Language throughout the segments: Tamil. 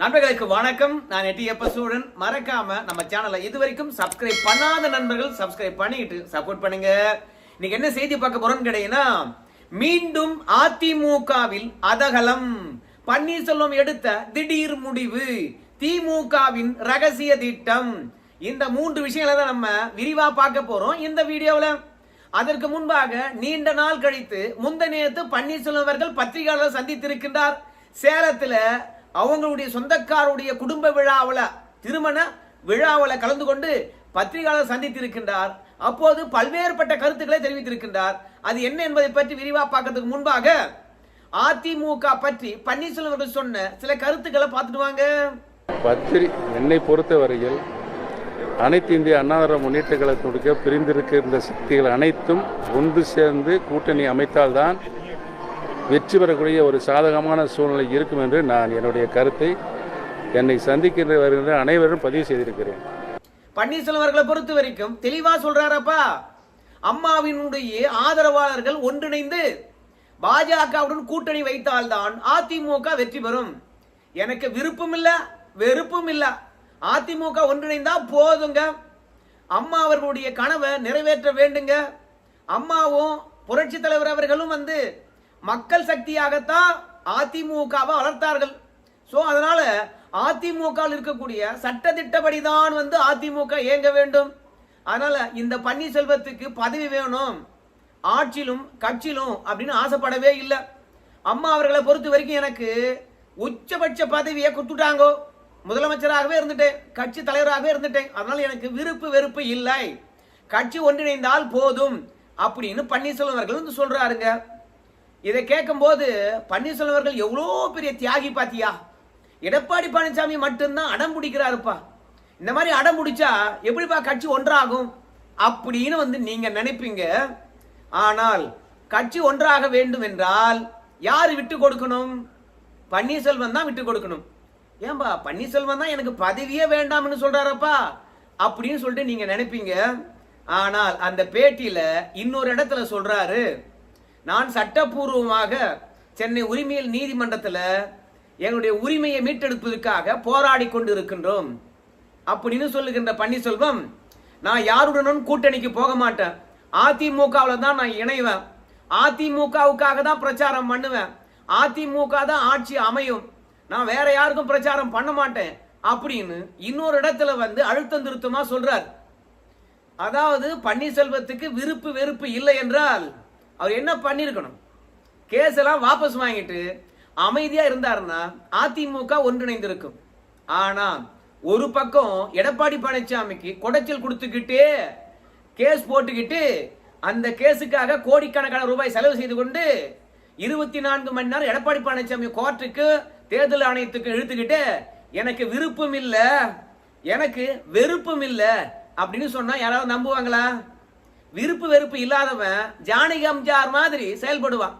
நண்பர்களுக்கு வணக்கம். நான் எட்டி எப்ப சூழன் மறக்காம நம்ம சேனலை இது வரைக்கும் சப்ஸ்கிரைப் பண்ணாத நண்பர்கள் சப்ஸ்கிரைப் பண்ணிட்டு சப்போர்ட் பண்ணுங்க. இன்னைக்கு என்ன செய்தி பார்க்க போறோம்னு கேட்டீங்கன்னா மீண்டும் அதிமுகவில் அதகலம். பன்னீர்செல்வம் எடுத்த திடீர் முடிவு. திமுகவின் ரகசிய திட்டம். இந்த மூன்று விஷயங்களை தான் நம்ம விரிவா பார்க்க போறோம். இந்த வீடியோவில் அதற்கு முன்பாக நீண்ட நாள் கழித்து முந்தநேத்து பன்னீர்செல்வம் அவர்கள் பத்திரிகையாளர் சந்தித்திருக்கின்றார். சேலத்தில் அவங்களுடைய சொந்தக்காருடைய குடும்ப விழாவில் திருமண விழாவில் கலந்து கொண்டு பத்திரிகையாளர் சந்தித்திருக்கின்றார். அப்போது பல்வேறுபட்ட கருத்துக்களை தெரிவித்திருக்கின்றார். அது என்ன என்பதை பற்றி விரிவாக பார்க்கறதுக்கு முன்பாக அதிமுக பற்றி பன்னீர்செல்வம் அவர்கள் சொன்ன சில கருத்துக்களை பார்த்துட்டு வாங்க. பத்திரி என்னை பொறுத்தவரையில் அனைத்து இந்திய அண்ணாதிர முன்னேற்ற கழகத்துடைய பிரிந்திருக்கின்ற சக்திகள் அனைத்தும் ஒன்று சேர்ந்து கூட்டணி அமைத்தால்தான் வெற்றி பெறக்கூடிய ஒரு சாதகமான சூழ்நிலை இருக்கும் என்று நான் என்னுடைய கருத்தை என்னை சந்திக்கின்ற வருகின்ற அனைவரும் பதிவு செய்திருக்கிறேன். பன்னீர்செல்வம் அவர்களை பொறுத்த வரைக்கும் தெளிவா சொல்றாரப்பா. அம்மாவினுடைய ஆதரவாளர்கள் ஒன்றிணைந்து பாஜகவுடன் கூட்டணி வைத்தால்தான் அதிமுக வெற்றி பெறும். எனக்கு விருப்பம் இல்லை வெறுப்பும் இல்லை. அதிமுக ஒன்றிணைந்தா போதுங்க. அம்மா அவர்களுடைய கனவை நிறைவேற்ற வேண்டுங்க. அம்மாவும் புரட்சி தலைவர் அவர்களும் வந்து மக்கள் சக்தியாகத்தான் அதிமுகவை வளர்த்தார்கள். ஸோ அதனால அதிமுக இருக்கக்கூடிய சட்டத்திட்டப்படி தான் வந்து அதிமுக இயங்க வேண்டும். அதனால இந்த பன்னீர்செல்வத்துக்கு பதவி வேணும். ஆட்சியிலும் கட்சியிலும் அப்படின்னு ஆசைப்படவே இல்லை. அம்மா அவர்களை பொறுத்த வரைக்கும் எனக்கு உச்சபட்ச பதவியை கொடுத்துட்டாங்கோ. முதலமைச்சராகவே இருந்துட்டேன் கட்சி தலைவராகவே இருந்துட்டேன். அதனால் எனக்கு விருப்பு வெறுப்பு இல்லை. கட்சி ஒன்றிணைந்தால் போதும் அப்படின்னு பன்னீர்செல்வம் அவர்கள் வந்து சொல்றாருங்க. இதை கேட்கும்போது பன்னீர்செல்வம் அவர்கள் எவ்வளோ பெரிய தியாகி பாத்தியா? எடப்பாடி பழனிசாமி மட்டும்தான் அடம் பிடிக்கிறாருப்பா. இந்த மாதிரி அடம் பிடிச்சா எப்படிப்பா கட்சி ஒன்றாகும் அப்படின்னு வந்து நீங்க நினைப்பீங்க. ஆனால் கட்சி ஒன்றாக வேண்டும் என்றால் யார் விட்டு கொடுக்கணும்? பன்னீர்செல்வம் தான் விட்டு கொடுக்கணும். ஏன்பா பன்னீர்செல்வம் தான் எனக்கு பதவியே வேண்டாம்னு சொல்றாரப்பா? அப்படின்னு சொல்லிட்டு நீங்க நினைப்பீங்க. ஆனால் அந்த பேட்டியில இன்னொரு இடத்துல சொல்றாரு. நான் சட்டப்பூர்வமாக சென்னை உரிமையில் நீதிமன்றத்தில் எங்களுடைய உரிமையை மீட்டெடுப்பதற்காக போராடி கொண்டு இருக்கின்றோம் அப்படின்னு சொல்லுகின்ற பன்னீர்செல்வம் நான் யாருடனும் கூட்டணிக்கு போக மாட்டேன். அதிமுகவில் தான் நான் இணைவேன். அதிமுகவுக்காக தான் பிரச்சாரம் பண்ணுவேன். அதிமுக தான் ஆட்சி அமையும். நான் வேற யாருக்கும் பிரச்சாரம் பண்ண மாட்டேன் அப்படின்னு இன்னொரு இடத்துல வந்து அழுத்தம் திருத்தமா சொல்றார். அதாவது பன்னீர்செல்வத்துக்கு விருப்பு வெறுப்பு இல்லை என்றால் அவர் என்ன பண்ணிருக்கணும்? கேஸ் எல்லாம் வாபஸ் வாங்கிட்டு அமைதியா இருந்தாருன்னா அதிமுக ஒன்றிணைந்திருக்கும். ஆனா ஒரு பக்கம் எடப்பாடி பழனிசாமிக்கு கொடைச்சல் கொடுத்துக்கிட்டே கேஸ் போட்டுக்கிட்டு அந்த கேஸுக்காக கோடிக்கணக்கான ரூபாய் செலவு செய்து கொண்டு இருபத்தி நான்கு மணி நேரம் எடப்பாடி பழனிசாமி கோர்ட்டுக்கு தேர்தல் ஆணையத்துக்கு இழுத்துக்கிட்டு எனக்கு விருப்பம் இல்லை எனக்கு வெறுப்பும் இல்லை அப்படின்னு சொன்னா யாராவது நம்புவாங்களா? விருப்பு வெறுப்பு இல்லாதவன் ஜானகி அம்ஜார் மாதிரி செயல்படுவான்.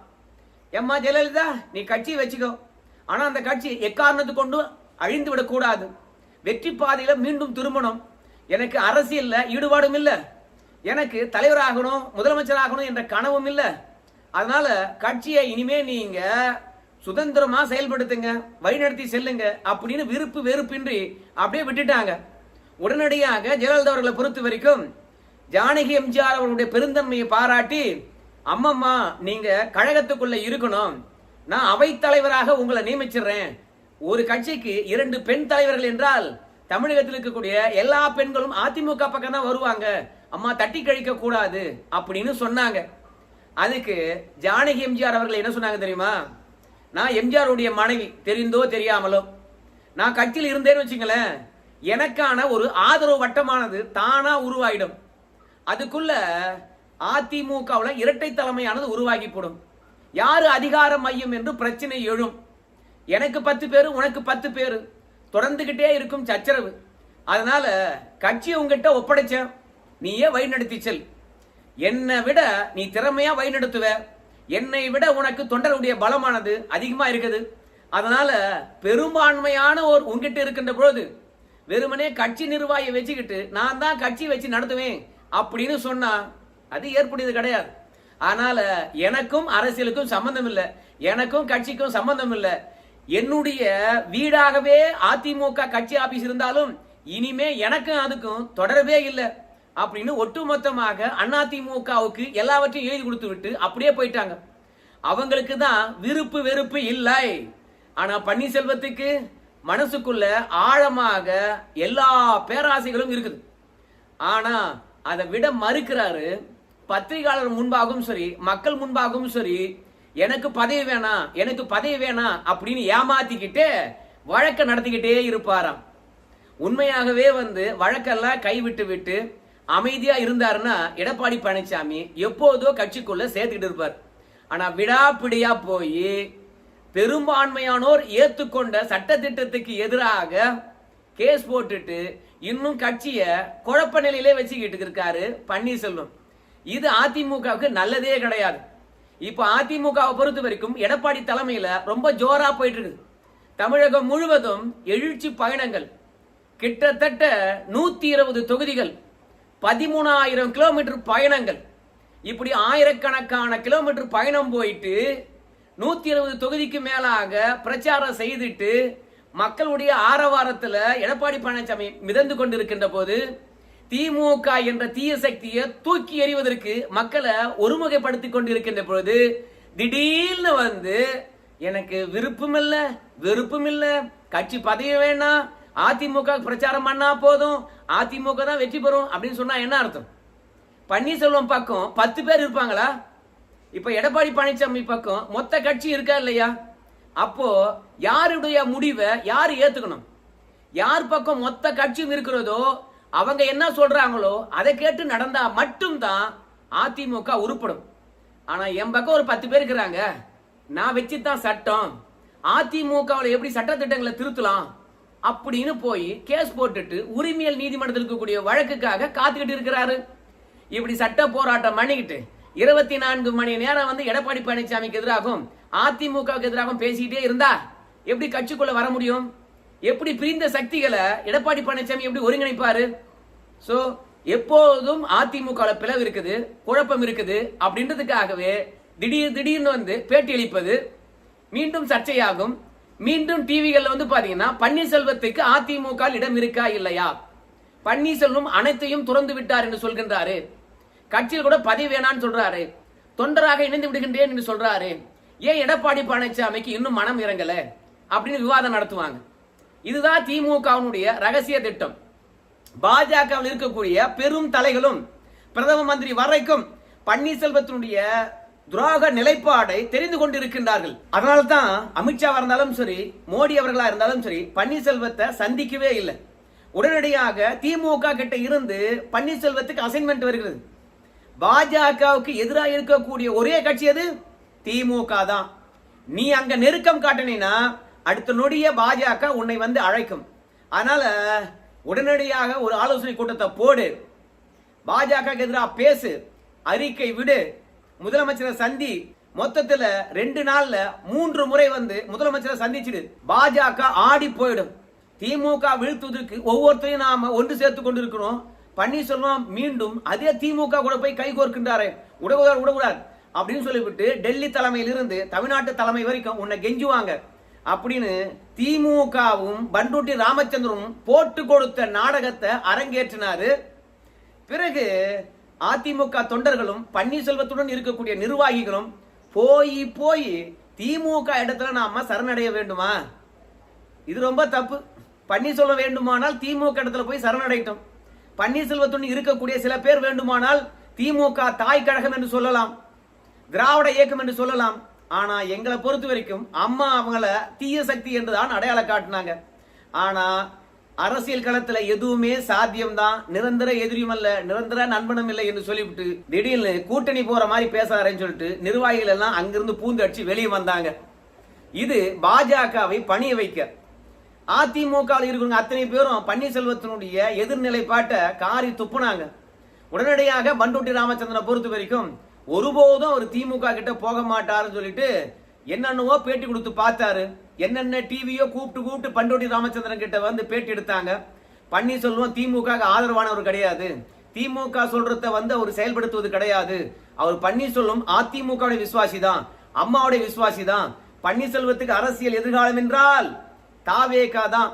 எம்மா ஜெயலலிதா நீ கட்சியை வச்சுக்கோ. ஆனா அந்த கட்சி எக்காரணத்து கொண்டும் அழிந்து விடக்கூடாது. வெற்றி பாதையில மீண்டும் திரும்பணும். எனக்கு அரசியல்ல ஈடுபாடும் இல்லை. எனக்கு தலைவராகணும் முதலமைச்சராகணும் என்ற கனவும் இல்லை. அதனால கட்சியை இனிமே நீங்க சுதந்திரமா செயல்படுத்துங்க வழிநடத்தி செல்லுங்க அப்படின்னு விருப்பு வெறுப்பின்றி அப்படியே விட்டுட்டாங்க. உடனடியாக ஜெயலலிதா அவர்களை பொறுத்த வரைக்கும் ஜானகி எம்ஜிஆர் அவர்களுடைய பெருந்தன்மையை பாராட்டி அம்மம்மா நீங்க கழகத்துக்குள்ள இருக்கணும். நான் அவைத்தலைவராக உங்களை நியமிச்சிடுறேன். ஒரு கட்சிக்கு இரண்டு பெண் தலைவர்கள் என்றால் தமிழகத்தில் இருக்கக்கூடிய எல்லா பெண்களும் அதிமுக பக்கம் தான் வருவாங்க. அம்மா தட்டி கழிக்க கூடாது அப்படின்னு சொன்னாங்க. அதுக்கு ஜானகி எம்ஜிஆர் அவர்கள் என்ன சொன்னாங்க தெரியுமா? நான் எம்ஜிஆருடைய மனைவி. தெரிந்தோ தெரியாமலோ. நான் கட்சியில் இருந்தேன்னு வச்சுங்களேன் எனக்கான ஒரு ஆதரவு வட்டமானது தானா உருவாயிடும். அதுக்குள்ள அதிமுகவில் இரட்டை தலைமையானது உருவாகி போடும் யாரு அதிகார மையம் என்று பிரச்சனை எழும். எனக்கு பத்து பேர் உனக்கு பத்து பேர். தொடர்ந்துகிட்டே இருக்கும் சச்சரவு. அதனால கட்சியை உங்ககிட்ட ஒப்படைச்சேன். நீயே வழிநடத்தி செல். என்னை விட நீ திறமையா வழிநடத்துவ. என்னை விட உனக்கு தொண்டருடைய பலமானது அதிகமாக இருக்குது. அதனால பெரும்பான்மையான ஒரு உங்ககிட்ட இருக்கின்ற பொழுது வெறுமனே கட்சி நிர்வாகியை வச்சுக்கிட்டு நான் தான் கட்சி வச்சு நடத்துவேன் அப்படின்னு சொன்னா அது ஏற்புடையது கிடையாது. அதனால எனக்கும் அரசியலுக்கும் சம்பந்தம் இல்லை எனக்கும் கட்சிக்கும் சம்பந்தம் இல்லை. என்னுடைய வீடாகவே அதிமுக கட்சி ஆபீஸ் இருந்தாலும் இனிமே எனக்கும் அதுக்கும் தொடரவே இல்லை. அப்படின்னு ஒட்டுமொத்தமாக அதிமுகவுக்கு எல்லாவற்றையும் எழுதி கொடுத்து விட்டு அப்படியே போயிட்டாங்க. அவங்களுக்கு தான் விருப்பு வெறுப்பு இல்லை. ஆனா பன்னீர்செல்வத்துக்கு மனசுக்குள்ள ஆழமாக எல்லா பேராசைகளும் இருக்குது. ஆனா அதை விட மறுக்கிறாரு பத்திரிகையாளர் முன்பாகவும் சரி மக்கள் முன்பாகவும் சரி எனக்கு பதவி வேணாம் எனக்கு பதவி வேணாம் அப்படின்னு ஏமாத்திக்கிட்டு வழக்க நடத்திக்கிட்டே இருப்பாராம். உண்மையாகவே வந்து வழக்கெல்லாம் கைவிட்டு விட்டு அமைதியா இருந்தாருன்னா எடப்பாடி பழனிசாமி எப்போதோ கட்சிக்குள்ள சேர்த்துக்கிட்டு இருப்பார். ஆனா விடாப்பிடியா போய் பெரும்பான்மையானோர் ஏத்துக்கொண்ட சட்டத்திட்டத்துக்கு எதிராக கேஸ் போட்டுட்டு இன்னும் கட்சிய குழப்ப நிலையிலே வச்சுக்கிட்டு இருக்காரு பன்னீர்செல்வம். இது அதிமுகவுக்கு நல்லதே கிடையாது. இப்ப அதிமுகவை பொறுத்த வரைக்கும் எடப்பாடி தலைமையில ரொம்ப ஜோரா போயிட்டு இருக்குது தமிழகம் முழுவதும் எழுச்சி பயணங்கள். கிட்டத்தட்ட நூத்தி இருபது தொகுதிகள் பதிமூணாயிரம் கிலோமீட்டர் பயணங்கள். இப்படி ஆயிரக்கணக்கான கிலோமீட்டர் பயணம் போயிட்டு நூத்தி இருபது தொகுதிக்கு மேலாக பிரச்சாரம் செய்துட்டு மக்களுடைய ஆரவாரத்தில் எடப்பாடி பழனிசாமி மிதந்து கொண்டிருக்கின்ற போது திமுக என்ற தீய சக்தியை தூக்கி எறிவதற்கு மக்களை ஒருமுகைப்படுத்திக் கொண்டிருக்கின்ற பொழுது திடீர்னு வந்து எனக்கு விருப்பம் இல்ல வெறுப்பும் கட்சி பதவி வேணாம் அதிமுக பிரச்சாரம் பண்ணா போதும் அதிமுக தான் வெற்றி பெறும் அப்படின்னு சொன்னா என்ன அர்த்தம்? பன்னீர்செல்வம் பக்கம் பத்து பேர் இருப்பாங்களா? இப்ப எடப்பாடி பழனிசாமி பக்கம் மொத்த கட்சி இருக்கா இல்லையா? அப்போ யாருடைய முடிவை யார் ஏத்துக்கணும்? யார் பக்கம் மொத்த கட்சியும் இருக்கிறதோ அவங்க என்ன சொல்றாங்களோ அதை கேட்டு நடந்தா மட்டும்தான் அதிமுக உருப்படும். ஆனா என் பக்கம் ஒரு பத்து பேர் இருக்கிறாங்க. நான் வச்சுதான் சட்டம். அதிமுகவில் எப்படி சட்டத்திட்டங்களை திருத்தலாம்? அப்படின்னு போய் கேஸ் போட்டுட்டு உரிமையல் நீதிமன்றத்தில் இருக்கக்கூடிய வழக்குக்காக காத்துக்கிட்டு இருக்கிறாரு. இப்படி சட்ட போராட்டம் பண்ணிக்கிட்டு இருபத்தி நான்கு மணி நேரம் வந்து எடப்பாடி பழனிசாமிக்கு எதிராகவும் அதிமுகவுக்கு எதிராகவும் பேசிக்கிட்டே இருந்தா எப்படி கட்சிக்குள்ள வர முடியும்? எப்படி பிரிந்த சக்திகளை எடப்பாடி பழனிசாமி எப்படி ஒருங்கிணைப்பாரு? ஸோ எப்போதும் அதிமுக பிளவு இருக்குது குழப்பம் இருக்குது அப்படின்றதுக்காகவே திடீர் திடீர்னு வந்து பேட்டி அளிப்பது மீண்டும் சர்ச்சையாகும். மீண்டும் டிவிகள்ல வந்து பாத்தீங்கன்னா பன்னீர்செல்வத்துக்கு அதிமுக இடம் இருக்கா இல்லையா? பன்னீர்செல்வம் அனைத்தையும் துறந்து விட்டார் என்று சொல்கின்றாரு. கட்சியில் கூட பதவி வேணான்னு சொல்றாரு. தொண்டராக இணைந்து விடுகின்றேன் என்று சொல்றாரு. ஏன் எடப்பாடி பழனிசாமிக்கு இன்னும் மனம் இறங்கல? அப்படின்னு விவாதம் நடத்துவாங்க. இதுதான் திமுகவினுடைய ரகசிய திட்டம். பாஜகவில் இருக்கக்கூடிய பெரும் தலைகளும் பிரதம மந்திரி வரைக்கும் பன்னீர்செல்வத்தினுடைய துரோக நிலைப்பாடை தெரிந்து கொண்டிருக்கின்றார்கள். அதனால தான் அமித்ஷாவாக இருந்தாலும் சரி மோடி அவர்களா இருந்தாலும் சரி பன்னீர்செல்வத்தை சந்திக்கவே இல்லை. உடனடியாக திமுக கிட்ட இருந்து பன்னீர்செல்வத்துக்கு அசைன்மெண்ட் வருகிறது. பாஜகவுக்கு எதிராக இருக்கக்கூடிய ஒரே கட்சி எது? திமுக தான். நீ அங்க நெருக்கம் காட்டினா அடுத்த நொடிய பாஜக உன்னை வந்து அழைக்கும். அதனால உடனடியாக ஒரு ஆலோசனை கூட்டத்தை போடு. பாஜக எதிராக பேசு. அறிக்கை விடு. முதலமைச்சரை சந்தி மொத்தத்துல ரெண்டு நாள்ல மூன்று முறை வந்து முதலமைச்சரை சந்திச்சிடு. பாஜக ஆடி போயிடும். திமுக வீழ்த்துவதற்கு ஒவ்வொருத்தரையும் நாம ஒன்று சேர்த்து கொண்டிருக்கிறோம். பன்னீர்செல்வம் மீண்டும் அதே திமுக கூட போய் கை கோர்க்கின்றாரே. உடவுதார் உடவுடார் அப்படின்னு சொல்லிவிட்டு டெல்லி தலைமையிலிருந்து தமிழ்நாட்டு தலைமை வரைக்கும் உன்னை கெஞ்சுவாங்க. அப்படின்னு திமுகவும் பண்டூட்டி ராமச்சந்திரனும் போட்டு கொடுத்த நாடகத்தை அரங்கேற்றினாரு. பிறகு அதிமுக தொண்டர்களும் பன்னீர்செல்வத்துடன் இருக்கக்கூடிய நிர்வாகிகளும் போய் போய் திமுக இடத்துல நாம சரணடைய வேண்டுமா? இது ரொம்ப தப்பு. பன்னீர்செல்வம் வேண்டுமானால் திமுக இடத்துல போய் சரணடையட்டும். பன்னீர்செல்வத்துடன் இருக்கக்கூடிய சில பேர் வேண்டுமானால் திமுக தாய் கழகம் என்று சொல்லலாம். திராவிட இயக்கம் என்று சொல்லலாம். ஆனா எங்களை பொறுத்த வரைக்கும் அம்மா அவங்கள தீய சக்தி என்றுதான் அடையாளம் காட்டினாங்க. ஆனா அரசியல் களத்துல எதுவுமே சாத்தியம் தான் நிரந்தர எதிரியும் அல்ல நிரந்தர நண்பனும் இல்லை என்று சொல்லிவிட்டு திடீர்னு கூட்டணி போற மாதிரி பேசாரேன்னு சொல்லிட்டு நிர்வாகிகள் எல்லாம் அங்கிருந்து பூந்து அடிச்சு வெளியே வந்தாங்க. இது பாஜகவை பணிய வைக்க. அதிமுக இருக்கிறவங்க அத்தனை பேரும் பன்னீர்செல்வத்தினுடைய எதிர்நிலைப்பாட்டை காரி துப்புனாங்க. உடனடியாக பண்டூட்டி ராமச்சந்திரனை பொறுத்த வரைக்கும் ஒருபோதும் அவர் திமுக கிட்ட போக மாட்டாருன்னு சொல்லிட்டு என்னென்னவோ பேட்டி கொடுத்து பார்த்தாரு. என்னென்ன டிவியோ கூப்பிட்டு கூப்பிட்டு பண்டோட்டி ராமச்சந்திரன் கிட்ட வந்து பேட்டி எடுத்தாங்க. பன்னீர்செல்வம் திமுக ஆதரவானவர் கிடையாது. திமுக சொல்றத வந்து அவர் செயல்படுத்துவது கிடையாது. அவர் பன்னீர்செல்வம் அதிமுக விசுவாசி தான் அம்மாவுடைய விசுவாசி தான் பன்னீர்செல்வத்துக்கு அரசியல் எதிர்காலம் என்றால் தாவேகா தான்.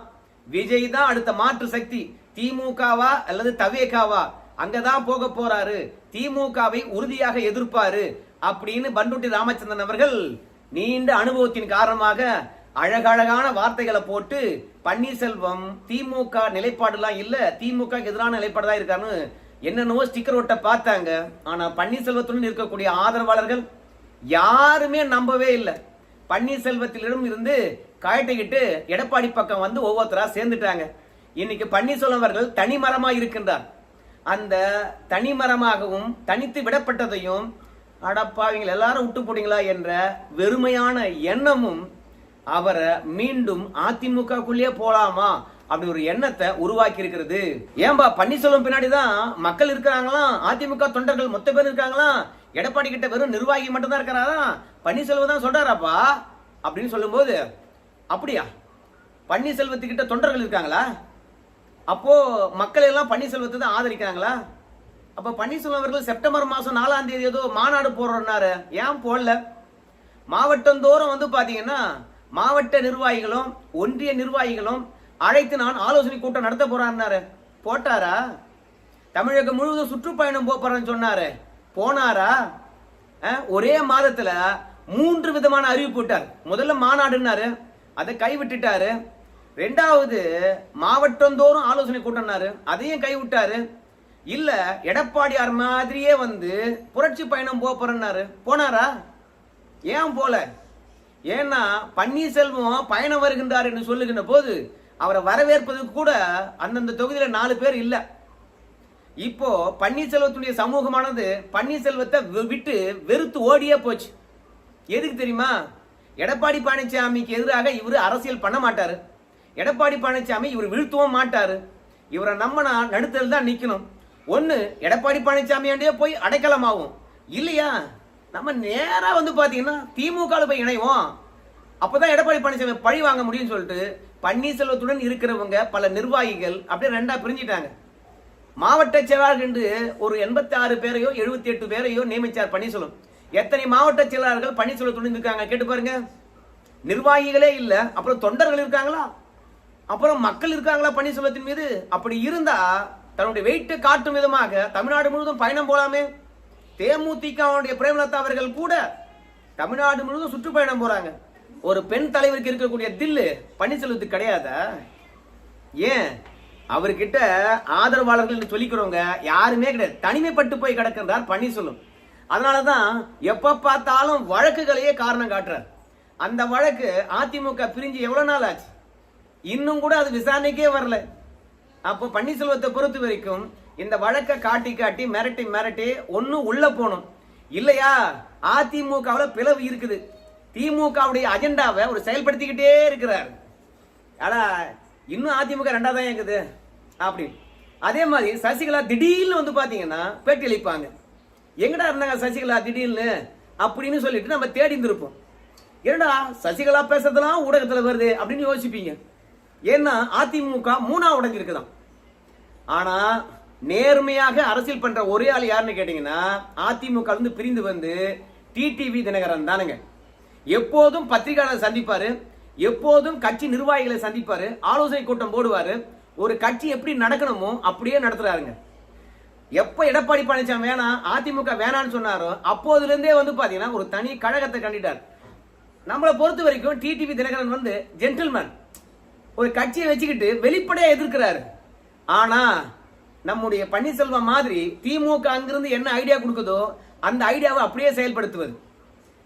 விஜய் தான் அடுத்த மாற்று சக்தி. திமுகவா அல்லது தவேகாவா? அங்கதான் போக போறாரு. திமுகவை உறுதியாக எதிர்ப்பாரு அப்படின்னு பண்டுட்டி ராமச்சந்திரன் அவர்கள் நீண்ட அனுபவத்தின் காரணமாக அழகழகான வார்த்தைகளை போட்டு பன்னீர்செல்வம் திமுக நிலைப்பாடுலாம் இல்ல. திமுக எதிரான நிலைப்பாடு தான் இருக்காருன்னு என்னென்னவோ ஸ்டிக்கர் ஒட்ட பார்த்தாங்க. ஆனா பன்னீர்செல்வத்துடன் இருக்கக்கூடிய ஆதரவாளர்கள் யாருமே நம்பவே இல்லை. பன்னீர்செல்வத்திலிடம் இருந்து கழட்டிக்கிட்டு எடப்பாடி பக்கம் வந்து ஒவ்வொருத்தரா சேர்ந்துட்டாங்க. இன்னைக்கு பன்னீர்செல்வம் அவர்கள் தனிமரமாக இருக்கின்றார். அந்த தனிமரமாகவும் தனித்து விடப்பட்டதையும் அடப்பாவிங்கள் எல்லாரும் விட்டு போட்டீங்களா என்ற வெறுமையான எண்ணமும் அவரை மீண்டும் அதிமுகக்குள்ளேயே போலாமா அப்படி ஒரு எண்ணத்தை உருவாக்கி இருக்கிறது ஏன்பா பன்னீர்செல்வம் பின்னாடி தான் மக்கள் இருக்கிறாங்களாம் அதிமுக தொண்டர்கள் மொத்த பேர் இருக்காங்களாம் எடப்பாடி கிட்ட வெறும் நிர்வாகி மட்டும் தான் இருக்கிறாரா? பன்னீர்செல்வம் தான் சொல்றாராப்பா? அப்படின்னு சொல்லும்போது அப்படியா? பன்னீர்செல்வத்துக்கிட்ட தொண்டர்கள் இருக்காங்களா? அப்போ மக்கள் எல்லாம் பன்னீர்செல்வத்தை தான் ஆதரிக்கிறாங்களா? அப்ப பன்னீர்செல்வம் அவர்கள் செப்டம்பர் மாசம் நாலாம் தேதி ஏதோ மாநாடு போடுறோம்னாரு. ஏன் போடல? மாவட்டந்தோறும் வந்து பாத்தீங்கன்னா மாவட்ட நிர்வாகிகளும் ஒன்றிய நிர்வாகிகளும் அழைத்து நான் ஆலோசனை கூட்டம் நடத்த போறாருனாரு போட்டாரா? தமிழகம் முழுவதும் சுற்றுப்பயணம் போறேன்னு சொன்னாரு. போனாரா? ஒரே மாதத்துல மூன்று விதமான அறிவிப்பு விட்டார் முதல்ல மாநாடுன்னாரு அதை கைவிட்டுட்டாரு. ரெண்டாவது மாவட்டந்தோறும் ஆலோசனை கூட்டம்னாரு. அதையும் கைவிட்டாரு. இல்ல எடப்பாடியார் மாதிரியே வந்து புரட்சி பயணம் போக போறேன்னாரு. போனாரா? ஏன் போல? ஏன்னா பன்னீர்செல்வம் பயணம் வருகின்றார் என்று சொல்லுகின்ற போது அவரை வரவேற்பதுக்கு கூட அந்தந்த தொகுதியில் நாலு பேர் இல்லை. இப்போ பன்னீர்செல்வத்துடைய சமூகமானது பன்னீர்செல்வத்தை விட்டு வெறுத்து ஓடியே போச்சு. எதுக்கு தெரியுமா? எடப்பாடி பழனிசாமிக்கு எதிராக இவர் அரசியல் பண்ண மாட்டாரு. எடப்பாடி பழனிசாமி இவர் வீழ்த்தவும் மாட்டாரு. இவரை நம்மனா நடுத்தல் தான் நிற்கணும் ஒன்று எடப்பாடி பழனிசாமியாண்டே போய் அடைக்கலமாகும் இல்லையா? நம்ம நேராக வந்து பார்த்தீங்கன்னா திமுகவில் போய் இணைவோம். அப்போதான் எடப்பாடி பழனிசாமி பழி வாங்க முடியும்னு சொல்லிட்டு பன்னீர்செல்வத்துடன் இருக்கிறவங்க பல நிர்வாகிகள் அப்படியே ரெண்டா பிரிஞ்சிட்டாங்க. மாவட்ட செயலாளர்கள் என்று ஒரு எண்பத்தி ஆறு பேரையோ எழுபத்தி எட்டு பேரையோ நியமித்தார் பன்னீர்செல்வம். எத்தனை மாவட்ட செயலாளர்கள் பன்னீர்செல்வத்துடன் இருக்காங்க? கேட்டு பாருங்க. நிர்வாகிகளே இல்லை அப்புறம் தொண்டர்கள் இருக்காங்களா? அப்புறம் மக்கள் இருக்காங்களா பன்னீர்செல்வத்தின் மீது? அப்படி இருந்தா தன்னுடைய வெயிட்டை காட்டும் விதமாக தமிழ்நாடு முழுவதும் பயணம் போலாமே. தேமுதிகவுடைய பிரேமலதா அவர்கள் கூட தமிழ்நாடு முழுவதும் சுற்றுப்பயணம் போறாங்க. ஒரு பெண் தலைவருக்கு இருக்கக்கூடிய தில்லு பன்னீர்செல்வத்துக்கு கிடையாதா? ஏன்? அவர்கிட்ட ஆதரவாளர்கள் என்று சொல்லிக்கிறவங்க யாருமே கிடையாது. தனிமைப்பட்டு போய் கிடக்கின்றார் பன்னீர்செல்வம். அதனாலதான் எப்ப பார்த்தாலும் வழக்குகளையே காரணம் காட்டுறார். அந்த வழக்கு அதிமுக பிரிஞ்சு எவ்வளவு நாள் ஆச்சு? இன்னும் கூட அது விசாரணைக்கே வரல. அப்போ பன்னீர்செல்வத்தை பொறுத்த வரைக்கும் இந்த வழக்கை காட்டி காட்டி மிரட்டி மிரட்டி ஒன்றும் உள்ள போகணும். இல்லையா? அதிமுகவில் பிளவு இருக்குது. திமுகவுடைய அஜெண்டாவை ஒரு செயல்படுத்திக்கிட்டே இருக்கிறார். ஆனால் இன்னும் அதிமுக ரெண்டா தான் இருக்குது அப்படின்னு அதே மாதிரி சசிகலா திடீர்னு வந்து பார்த்தீங்கன்னா பேட்டி அளிப்பாங்க. எங்கடா இருந்தாங்க சசிகலா திடீர்னு? அப்படின்னு சொல்லிட்டு நம்ம தேடி இருந்திருப்போம் என்னடா சசிகலா பேசுறதெல்லாம் ஊடகத்தில் வருது அப்படின்னு யோசிப்பீங்க. ஏன்னா அதிமுக மூணா உடைஞ்சிருக்குதான் ஆனா நேர்மையாக அரசியல் பண்ற ஒரே ஆள் யாருன்னு கேட்டீங்கன்னா அதிமுக இருந்து பிரிந்து வந்து டிடிவி தினகரன் தானுங்க. எப்போதும் பத்திரிகையாளர் சந்திப்பாரு எப்போதும் கட்சி நிர்வாகிகளை சந்திப்பாரு ஆலோசனை கூட்டம் போடுவாரு ஒரு கட்சி எப்படி நடக்கணுமோ அப்படியே நடத்துறாருங்க. எப்ப எடப்பாடி பழனிசாமி வேணாம் அதிமுக வேணான்னு சொன்னாரோ அப்போதுல இருந்தே வந்து பாத்தீங்கன்னா ஒரு தனி கழகத்தை கண்டிட்டார். நம்மளை பொறுத்த வரைக்கும் டிடிவி தினகரன் வந்து ஜென்டில்மேன் ஒரு கட்சியை வச்சுக்கிட்டு வெளிப்படையா எதிர்க்கிறாரு. ஆனா நம்முடைய பன்னீர்செல்வம் மாதிரி திமுக அங்கிருந்து என்ன ஐடியா கொடுக்குதோ அந்த ஐடியாவை அப்படியே செயல்படுத்துவது.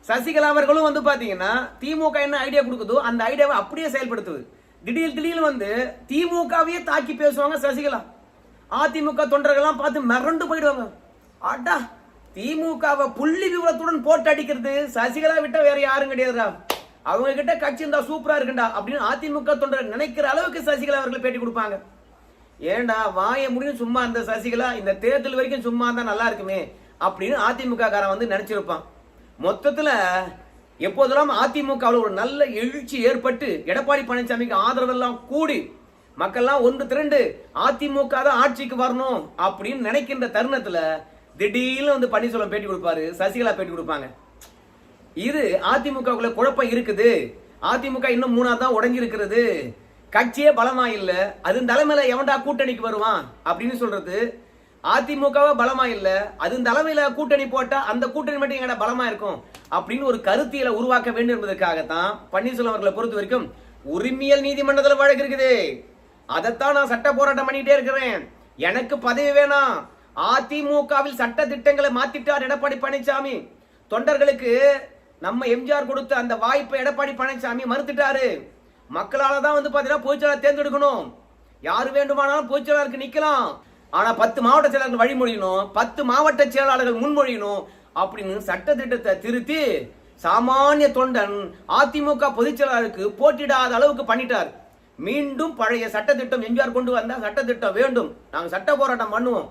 சசிகலா அவர்களும் வந்து பாத்தீங்கன்னா திமுக என்ன ஐடியா கொடுக்குதோ அந்த ஐடியாவை அப்படியே செயல்படுத்துவது. திடீர் திடீர்னு வந்து திமுகவையே தாக்கி பேசுவாங்க சசிகலா. அதிமுக தொண்டர்கள்லாம் பார்த்து மிரண்டு போயிடுவாங்க. அடா திமுகவை புள்ளி விவரத்துடன் போட்டு அடிக்கிறது சசிகலா விட்டா வேற யாரும் கிடையாதுடா. அவங்க கிட்ட கட்சி இருந்தா சூப்பரா இருக்குண்டா அப்படின்னு அதிமுக தொண்டர் நினைக்கிற அளவுக்கு சசிகலா அவர்கள் பேட்டி கொடுப்பாங்க. ஏண்டா வாய முடியும் சும்மா இருந்த சசிகலா இந்த தேர்தல் வரைக்கும் சும்மா இருந்தா நல்லா இருக்குமே அப்படின்னு அதிமுக காரன் வந்து நினைச்சிருப்பான். மொத்தத்துல எப்போதெல்லாம் அதிமுகவில் ஒரு நல்ல எழுச்சி ஏற்பட்டு எடப்பாடி பழனிசாமிக்கு ஆதரவெல்லாம் கூடி மக்கள்லாம் ஒன்று திரண்டு அதிமுக தான் ஆட்சிக்கு வரணும் அப்படின்னு நினைக்கின்ற தருணத்துல திடீர்னு வந்து பன்னீர்செல்வம் பேட்டி கொடுப்பாரு சசிகலா பேட்டி கொடுப்பாங்க. இது அதிமுகவுக்குள்ள குழப்பம் இருக்குது. அதிமுக இன்னும் மூணா தான் உடஞ்சி இருக்கிறது கட்சியே பலமா இல்ல. அது தலைமையில எவன்டா கூட்டணிக்கு வருவான் அப்படின்னு சொல்றது. அதிமுகவே பலமா இல்ல. அது தலைமையில கூட்டணி போட்டா அந்த கூட்டணி மட்டும் எங்கட பலமா இருக்கும் அப்படின்னு ஒரு கருத்தியலை உருவாக்க வேண்டும் என்பதற்காகத்தான் பன்னீர்செல்வம் அவர்களை பொறுத்த வரைக்கும் உரிமையல் நீதிமன்றத்தில் வழக்கு இருக்குது. அதைத்தான் நான் சட்ட போராட்டம் பண்ணிட்டே இருக்கிறேன். எனக்கு பதவி வேணாம். அதிமுகவில் சட்ட திட்டங்களை மாத்திட்டார் எடப்பாடி பழனிசாமி. தொண்டர்களுக்கு நம்ம எம்ஜிஆர் கொடுத்த அந்த வாய்ப்பை எடப்பாடி பழனிசாமி மறுத்துட்டாரு. மக்களால தான் வந்து பாத்தீங்கன்னா பொதுச்செயலாளர் தேர்ந்தெடுக்கணும். யாரு வேண்டுமானாலும் பொதுச்செயலாளருக்கு நிக்கலாம். ஆனா பத்து மாவட்ட செயலாளர்கள் வழிமொழியணும் பத்து மாவட்ட செயலாளர்கள் முன்மொழியணும் அப்படின்னு சட்ட திட்டத்தை திருத்தி சாமானிய தொண்டன் அதிமுக பொதுச்செயலாளருக்கு போட்டியிடாத அளவுக்கு பண்ணிட்டார். மீண்டும் பழைய சட்டத்திட்டம் எம்ஜிஆர் கொண்டு வந்தால் சட்டத்திட்டம் வேண்டும். நாங்கள் சட்ட போராட்டம் பண்ணுவோம்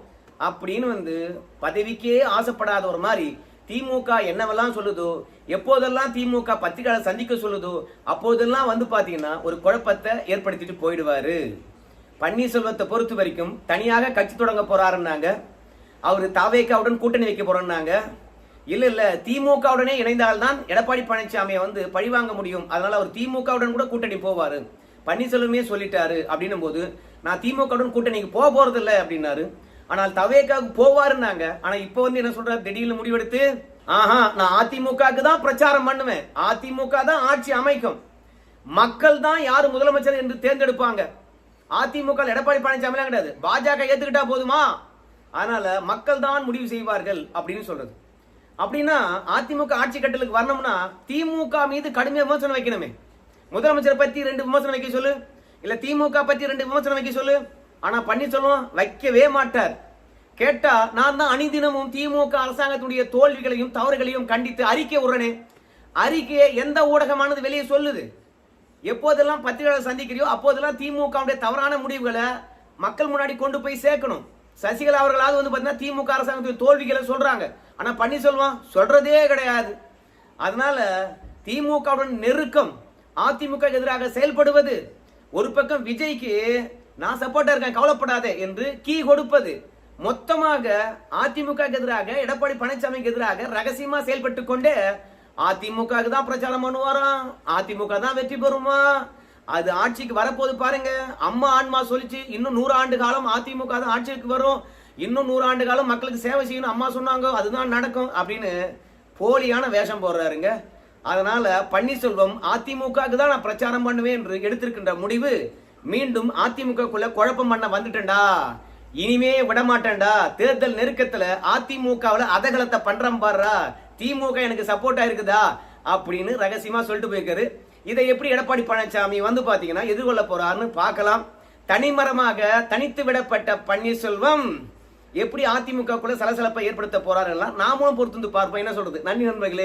அப்படின்னு வந்து பதவிக்கே ஆசைப்படாத ஒரு மாதிரி திமுக என்னவெல்லாம் சொல்லுதோ எப்போதெல்லாம் திமுக பத்திரிகையாளர் சந்திக்க சொல்லுதோ அப்போதெல்லாம் வந்து பார்த்தீங்கன்னா ஒரு குழப்பத்தை ஏற்படுத்திட்டு போயிடுவாரு. பன்னீர்செல்வத்தை பொறுத்த வரைக்கும் தனியாக கட்சி தொடங்க போறாருன்னாங்க. அவர் தாவேக்காவுடன் கூட்டணி வைக்க போறோம்னாங்க இல்லை இல்லை திமுகவுடனே இணைந்தால்தான் எடப்பாடி பழனிசாமியை வந்து பழிவாங்க முடியும். அதனால அவர் திமுகவுடன் கூட கூட்டணி போவார். பன்னீர்செல்வமே சொல்லிட்டாரு அப்படின்னும் போது நான் திமுகவுடன் கூட்டணிக்கு போக போறதில்லை அப்படின்னாரு. ஆனால் தவேக்காவுக்கு போவாருன்னாங்க. ஆனா இப்போ வந்து என்ன சொல்றாரு? திடீர்னு முடிவெடுத்து ஆஹா நான் அதிமுகவுக்கு தான் பிரச்சாரம் பண்ணுவேன். அதிமுக தான் ஆட்சி அமைக்கும். மக்கள் தான் யார் முதலமைச்சர் என்று தேர்ந்தெடுப்பாங்க. அதிமுக எடப்பாடி பழனிசாமி கிடையாது. பாஜக ஏத்துக்கிட்டா போதுமா? அதனால மக்கள் தான் முடிவு செய்வார்கள் அப்படின்னு சொல்றது. அப்படின்னா அதிமுக ஆட்சி கட்டலுக்கு வரணும்னா திமுக மீது கடுமைய விமர்சனம் வைக்கணுமே. முதலமைச்சரை பத்தி ரெண்டு விமர்சனம் வைக்க சொல்லு. இல்ல திமுக பத்தி ரெண்டு விமர்சனம் வைக்க சொல்லு. ஆனா பன்னீர்செல்வம் வைக்கவே மாட்டார். கேட்டா நான் தான் அணிதினமும் திமுக அரசாங்கத்துடைய தோல்விகளையும் தவறுகளையும் கண்டித்து அறிக்கை உடனே அறிக்கையை எந்த ஊடகமானது வெளியே சொல்லுது? எப்போதெல்லாம் பத்திரிகையாளர் சந்திக்கிறியோ அப்போதெல்லாம் திமுகவுடைய தவறான முடிவுகளை மக்கள் முன்னாடி கொண்டு போய் சேர்க்கணும். சசிகலா அவர்களாவது வந்து பார்த்தீங்கன்னா திமுக அரசாங்கத்துடைய தோல்விகளை சொல்றாங்க. ஆனா பன்னீர்செல்வம் சொல்றதே கிடையாது. அதனால திமுகவுடன் நெருக்கம் அதிமுக எதிராக செயல்படுவது ஒரு பக்கம் விஜய்க்கு நான் சப்போர்ட்டா இருக்கேன் கவலைப்படாதே என்று கீ கொடுப்பது. மொத்தமாக அதிமுக எதிராக எடப்பாடி பழனிசாமிக்கு எதிராக ரகசியமா செயல்பட்டு கொண்டே அதிமுக தான் பிரச்சாரம் பண்ணுவாராம். அதிமுக தான் வெற்றி பெறுமா? அது ஆட்சிக்கு வரப்போது பாருங்க. அம்மா ஆன்மா சொல்லிச்சு இன்னும் நூறு ஆண்டு காலம் அதிமுக தான் ஆட்சிக்கு வரும். இன்னும் நூறு ஆண்டு காலம் மக்களுக்கு சேவை செய்யணும் அம்மா சொன்னாங்க அதுதான் நடக்கும் அப்படின்னு போலியான வேஷம் போடுறாருங்க. அதனால பன்னீர்செல்வம் அதிமுகவுக்கு தான் நான் பிரச்சாரம் பண்ணுவேன் என்று எடுத்திருக்கின்ற முடிவு மீண்டும் அதிமுகக்குள்ள குழப்பம் பண்ண வந்துட்டேன்டா. இனிமே விட மாட்டேன்டா தேர்தல் நெருக்கத்துல அதிமுகவுல அதகலத்தை பண்றம் பாடுறா திமுக எனக்கு சப்போர்ட்டா இருக்குதா அப்படின்னு ரகசியமா சொல்லிட்டு போயிருக்காரு. இதை எப்படி எடப்பாடி பழனிசாமி வந்து பாத்தீங்கன்னா எதிர்கொள்ள போறாருன்னு பார்க்கலாம். தனிமரமாக தனித்து விடப்பட்ட பன்னீர்செல்வம் எப்படி அதிமுக கூட சலசலப்பை ஏற்படுத்த போறாரு எல்லாம் நாமளும் பொறுத்து வந்து பார்ப்போம். என்ன சொல்றது? நன்றி நண்பர்களே.